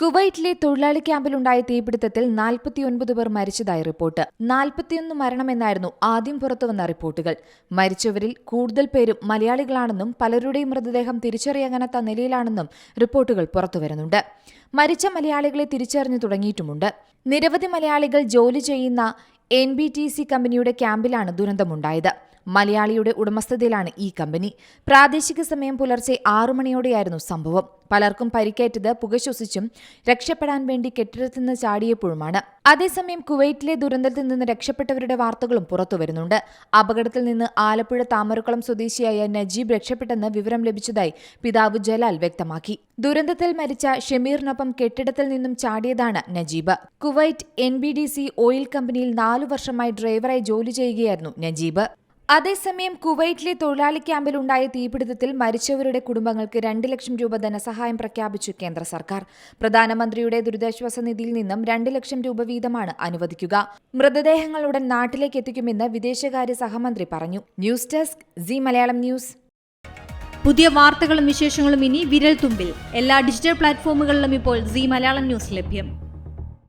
കുവൈറ്റിലെ തൊഴിലാളി ക്യാമ്പിലുണ്ടായ തീപിടുത്തത്തിൽ നാൽപ്പത്തിയൊൻപത് പേർ മരിച്ചതായി റിപ്പോർട്ട്. നാൽപ്പത്തിയൊന്ന് മരണമെന്നായിരുന്നു ആദ്യം പുറത്തുവന്ന റിപ്പോർട്ടുകൾ. മരിച്ചവരിൽ കൂടുതൽ പേരും മലയാളികളാണെന്നും പലരുടെയും മൃതദേഹം തിരിച്ചറിയാനാത്ത നിലയിലാണെന്നും റിപ്പോർട്ടുകൾ പുറത്തുവരുന്നുണ്ട്. മരിച്ച മലയാളികളെ തിരിച്ചറിഞ്ഞു തുടങ്ങിയിട്ടുമുണ്ട്. നിരവധി മലയാളികൾ ജോലി ചെയ്യുന്ന എൻ ബി ടി സി കമ്പനിയുടെ ക്യാമ്പിലാണ് ദുരന്തമുണ്ടായത്. മലയാളിയുടെ ഉടമസ്ഥതയിലാണ് ഈ കമ്പനി. പ്രാദേശിക സമയം പുലർച്ചെ ആറു മണിയോടെയായിരുന്നു സംഭവം. പലർക്കും പരിക്കേറ്റത് പുകശ്വസിച്ചും രക്ഷപ്പെടാൻ വേണ്ടി കെട്ടിടത്തിൽ നിന്ന് ചാടിയപ്പോഴുമാണ്. അതേസമയം കുവൈറ്റിലെ ദുരന്തത്തിൽ നിന്ന് രക്ഷപ്പെട്ടവരുടെ വാർത്തകളും പുറത്തുവരുന്നുണ്ട് അപകടത്തിൽ നിന്ന് ആലപ്പുഴ താമരക്കുളം സ്വദേശിയായ നജീബ് രക്ഷപ്പെട്ടെന്ന് വിവരം ലഭിച്ചതായി പിതാവ് ജലാൽ വ്യക്തമാക്കി. ദുരന്തത്തിൽ മരിച്ച ഷമീറിനൊപ്പം കെട്ടിടത്തിൽ നിന്നും ചാടിയതാണ് നജീബ്. കുവൈറ്റ് എൻ ഓയിൽ കമ്പനിയിൽ നാലു വർഷമായി ഡ്രൈവറായി ജോലി ചെയ്യുകയായിരുന്നു നജീബ്. അതേസമയം കുവൈറ്റിലെ തൊഴിലാളി ക്യാമ്പിലുണ്ടായ തീപിടുത്തത്തിൽ മരിച്ചവരുടെ കുടുംബങ്ങൾക്ക് രണ്ട് ലക്ഷം രൂപ ധനസഹായം പ്രഖ്യാപിച്ചു കേന്ദ്ര സർക്കാർ. പ്രധാനമന്ത്രിയുടെ ദുരിതാശ്വാസ നിധിയിൽ നിന്നും രണ്ട് ലക്ഷം രൂപ വീതമാണ് അനുവദിക്കുക. മൃതദേഹങ്ങൾ ഉടൻ നാട്ടിലേക്ക് എത്തിക്കുമെന്ന് വിദേശകാര്യ സഹമന്ത്രി പറഞ്ഞു. News desk Zee Malayalam news. പുതിയ വാർത്തകളും വിശേഷങ്ങളും ഇനി വിരൽ തുമ്പിൽ എല്ലാ ഡിജിറ്റൽ പ്ലാറ്റ്ഫോമുകളിലും ഇപ്പോൾ സി മലയാളം ന്യൂസ് ലഭ്യം.